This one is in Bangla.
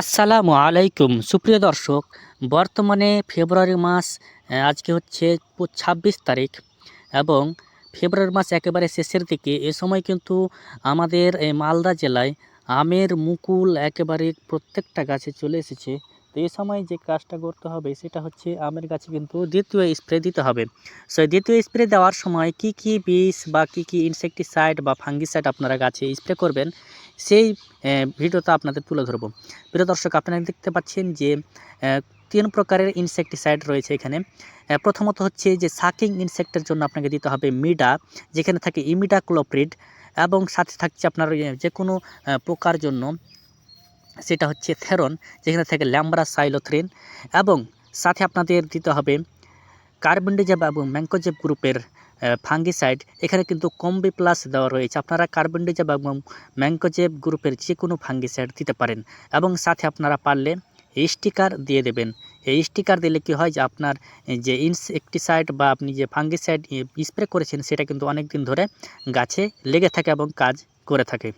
আসসালামু আলাইকুম। সুপ্রিয় দর্শক, বর্তমানে ফেব্রুয়ারি মাস আজকে হচ্ছে ছাব্বিশ তারিখ এবং ফেব্রুয়ারি মাস একেবারে শেষের দিকে। এ সময় কিন্তু আমাদের মালদা জেলায় আমের মুকুল একেবারে প্রত্যেকটা গাছে চলে এসেছে। তো এই সময় যে কাজটা করতে হবে সেটা হচ্ছে আমের গাছে কিন্তু দ্বিতীয় স্প্রে দিতে হবে। সো দ্বিতীয় স্প্রে দেওয়ার সময় কি কি বিষ বা কি কি ইনসেকটিসাইড বা ফাঙ্গিসাইড আপনারা গাছে স্প্রে করবেন, সেই ভিডিওটা আপনাদের তুলে ধরবো। প্রিয় দর্শক, আপনারা দেখতে পাচ্ছেন যে তিন প্রকারের ইনসেকটিসাইড রয়েছে এখানে। প্রথমত হচ্ছে যে সাকিং ইনসেক্টের জন্য আপনাকে দিতে হবে মিডা, যেখানে থাকে ইমিডা ক্লোপ্রিড এবং সাথে থাকছে আপনার যে কোনো পোকার জন্য। সেটা হচ্ছে থেরন, যেখানে থাকে ল্যাম্বরা সাইলোথ্রিন এবং সাথে আপনাদের দিতে হবে কার্বনডিজেব এবং ম্যাঙ্কোজেব গ্রুপের ফাঙ্গিসাইড। এখানে কিন্তু কম্বি প্লাস দেওয়া রয়েছে। আপনারা কার্বনডিজেব এবং ম্যাঙ্কোজেব গ্রুপের যে কোনো ফাঙ্গিসাইড দিতে পারেন এবং সাথে আপনারা পারলে স্টিকার দিয়ে দেবেন। এই স্টিকার দিলে কি হয় যে আপনার যে ইনসেকটিসাইড বা আপনি যে ফাঙ্গিসাইড স্প্রে করেছেন সেটা কিন্তু অনেক দিন ধরে গাছে লেগে থাকে এবং কাজ করে থাকে।